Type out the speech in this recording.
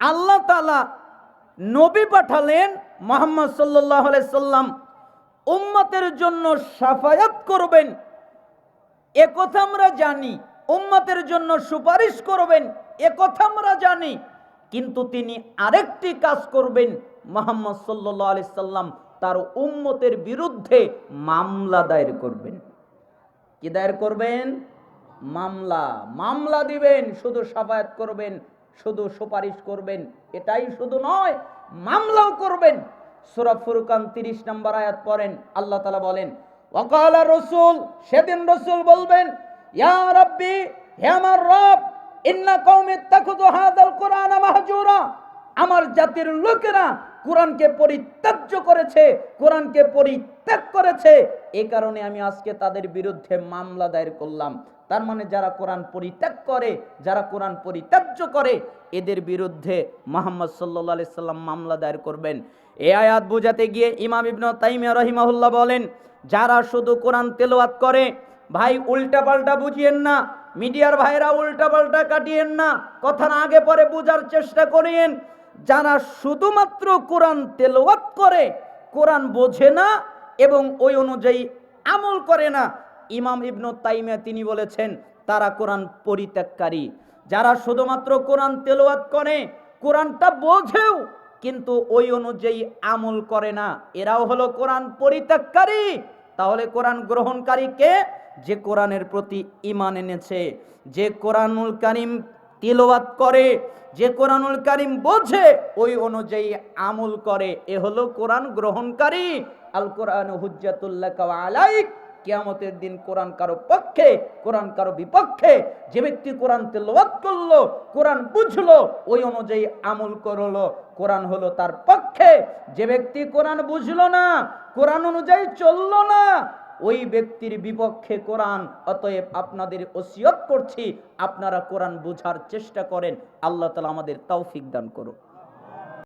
আল্লাহ তালা নবী পাঠালেন মোহাম্মদ সাল্লাহ সাল্লাম। উম্মতের জন্য সাফায়াত করবেন। এ কথা আমরা জানি, উম্মতের জন্য সুপারিশ করবেন, এ কথা আমরা জানি। কিন্তু তিনি আরেকটি কাজ করবেন, মোহাম্মদ সাল্লাহ সাল্লাম তার উম্মতের বিরুদ্ধে মামলা দায়ের করবেন। কি দায়ের করবেন? মামলা। মামলা দিবেন, শুধু সাফায়াত করবেন শুধু সুপারিশ করবেন, এটাই শুধু নয়, মামলাও করবেন। সূরা ফুরকান 30 নম্বর আয়াত পড়েন, আল্লাহ তালা বলেন, ওয়াকালা রসুল, সেদিন রসুল বলবেন, ইয়া রাব্বি, হে আমার রব, ইন্না কৌমিত তাখুযু হাযাল কুরআন মাহজুরা, আমার জাতির লোকেরা কোরআনকে পরিত্যাজ্য করেছে, কোরআনকে পরিত্যাগ করেছে। এই কারণে আমি আজকে তাদের বিরুদ্ধে মামলা দায়ের করলাম। তার মানে যারা কোরআন পরিত্যাগ করে, যারা কোরআন পরিত্যাজ্য করে, এদের বিরুদ্ধে মোহাম্মদ সাল্লাহ আলি সাল্লাম মামলা দায়ের করবেন। এ আয়াত বোঝাতে গিয়ে ইমাম ইবনু তাইমিয়া রহিমাহুল্লাহ বলেন, যারা শুধু কোরআন তেলাওয়াত করে, ভাই উল্টা পাল্টা বুঝিয়েন না, মিডিয়ার ভাইরা উল্টা পাল্টা কাটিয়েন না কথার আগে পরে বোঝার চেষ্টা করিয়েন। যারা শুধুমাত্র কোরআন তেলাওয়াত করে, কোরআন বোঝে না এবং ওই অনুযায়ী আমল করে না, ইমাম ইবনু তাইমিয়া তিনি বলেছেন, তারা কোরআন পরিত্যাগকারী। যারা শুধুমাত্র কোরআন তেলাওয়াত করে, কোরআনটা বোঝেও, কিন্তু ওই অনুযায়ী আমল করে না। এরাও হলো কোরআন পরিত্যাগকারী। তাহলে কোরআন গ্রহণকারী কে? যে কোরআনের প্রতি ইমান এনেছে। যে কোরআনুল কারিম তিলওয়াত করে, যে কোরআনুল কারিম বোঝে, ওই অনুযায়ী আমল করে। এ হলো কোরআন গ্রহণকারী। আল কোরআন হুজ্জাতুল্লাহ আলাইক। কিয়ামতের দিন কোরআন কারও পক্ষে, কোরআন কারও বিপক্ষে। যে ব্যক্তি কোরআন তেলাওয়াত করল, কোরআন বুঝলো, ওই অনুযায়ী আমল করল। কোরআন হলো তার পক্ষে। যে ব্যক্তি কোরআন বুঝলো না, কোরআন অনুযায়ী চলল না ওই ব্যক্তির বিপক্ষে কোরআন, অতএব আপনাদের ওসিয়ত করছি, আপনারা কোরআন বুঝার চেষ্টা করেন। আল্লাহ তালা আমাদের তৌফিক দান করুন